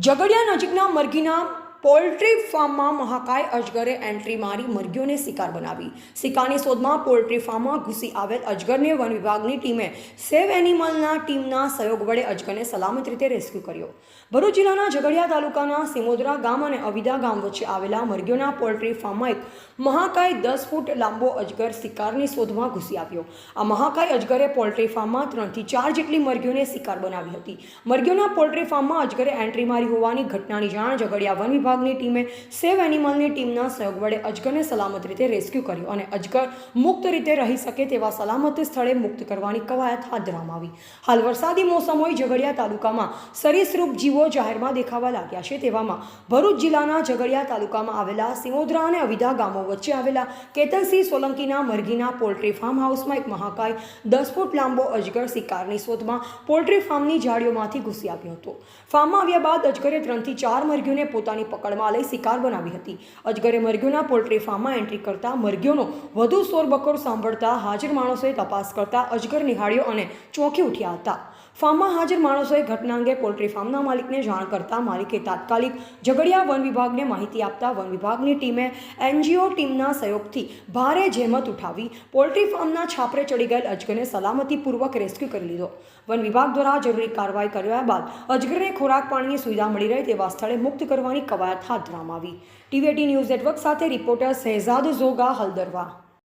ઝઘડિયા નજીકના મરઘીના poultry ફાર્મમાં મહાકાય અજગરે entry મારી મરઘીઓને શિકાર બનાવી. શિકારની શોધમાં પોલ્ટ્રી ફાર્મમાં ઘૂસી આવેલ અજગરને વન વિભાગની ટીમે સેવ એનિમલના ટીમના સહયોગ વડે અજગરને સલામત રીતે રેસ્ક્યુ કર્યો. ભરૂચ જિલ્લાના ઝઘડિયા તાલુકાના સિમોદરા ગામ અને અવિદા ગામ વચ્ચે આવેલા મરઘીઓના પોલ્ટ્રી ફાર્મમાં એક મહાકાય દસ ફૂટ લાંબો અજગર શિકારની શોધમાં ઘૂસી આવ્યો. આ મહાકાય અજગરે પોલ્ટ્રી ફાર્મમાં ત્રણથી ચાર જેટલી મરઘીઓને શિકાર બનાવી હતી. મરઘીઓના પોલ્ટ્રી ફાર્મમાં અજગરે એન્ટ્રી મારી હોવાની ઘટનાની જાણ ઝઘડિયા વન વિભાગની ટીમે સેવ એનિમલની ટીમના સહયોગ વડે અજગરને સલામત રીતે રેસ્ક્યુ કર્યો અને અજગર મુક્ત રીતે રહી શકે તેવા સલામત સ્થળે મુક્ત કરવાની કવાયત હાથ ધરવામાં આવી. હાલ વરસાદી મોસમ હોય ઝઘડિયા તાલુકામાં સરીસરૂપ જીવો જાહેરમાં દેખાવા લાગ્યા છે. તેવામાં ભરૂચ જિલ્લાના ઝઘડિયા તાલુકામાં આવેલા સિમોદરા અને અવિધા ગામો વચ્ચે આવેલા કેતનસિંહ સોલંકીના મરઘીના પોલ્ટ્રી ફાર્મ હાઉસમાં એક મહાકાય દસ ફૂટ લાંબો અજગર શિકારની શોધમાં પોલ્ટ્રી ફાર્મની જાળીઓમાંથી ઘૂસી આવ્યો હતો. ફાર્મમાં આવ્યા બાદ અજગરે ત્રણથી ચાર મરઘીઓને પોતાની પકડમાં લઈ શિકાર બનાવી હતી. અજગરે મરઘીઓના પોલ્ટ્રી ફાર્મમાં એન્ટ્રી કરતા મરઘીઓનો વધુ શોરબકોર સાંભળતા હાજર માણસોએ તપાસ કરતા અજગર નિહાળ્યો અને ચોંકી ઉઠ્યા હતા. ફાર્મમાં હાજર માણસોએ ઘટના અંગે પોલ્ટ્રી ફાર્મના માલિકને જાણ કરતા માલિકે તાત્કાલિક ઝઘડિયા વન વિભાગને માહિતી આપતા વન વિભાગની ટીમે એનજીઓ ટીમના સહયોગથી ભારે જહેમત ઉઠાવી પોલ્ટ્રી ફાર્મના છાપરે ચડી ગયેલ અજગરને સલામતીપૂર્વક રેસ્ક્યુ કરી લીધો. વન વિભાગ દ્વારા જરૂરી કાર્યવાહી કર્યા બાદ અજગરને ખોરાક પાણીની સુવિધા મળી રહે તેવા સ્થળે મુક્ત કરવાની કવાયત હાથ ધરવામાં આવી. ટીવીટી ન્યૂઝ નેટવર્ક સાથે રિપોર્ટર શહેજાદ ઝોગા હલદરવા.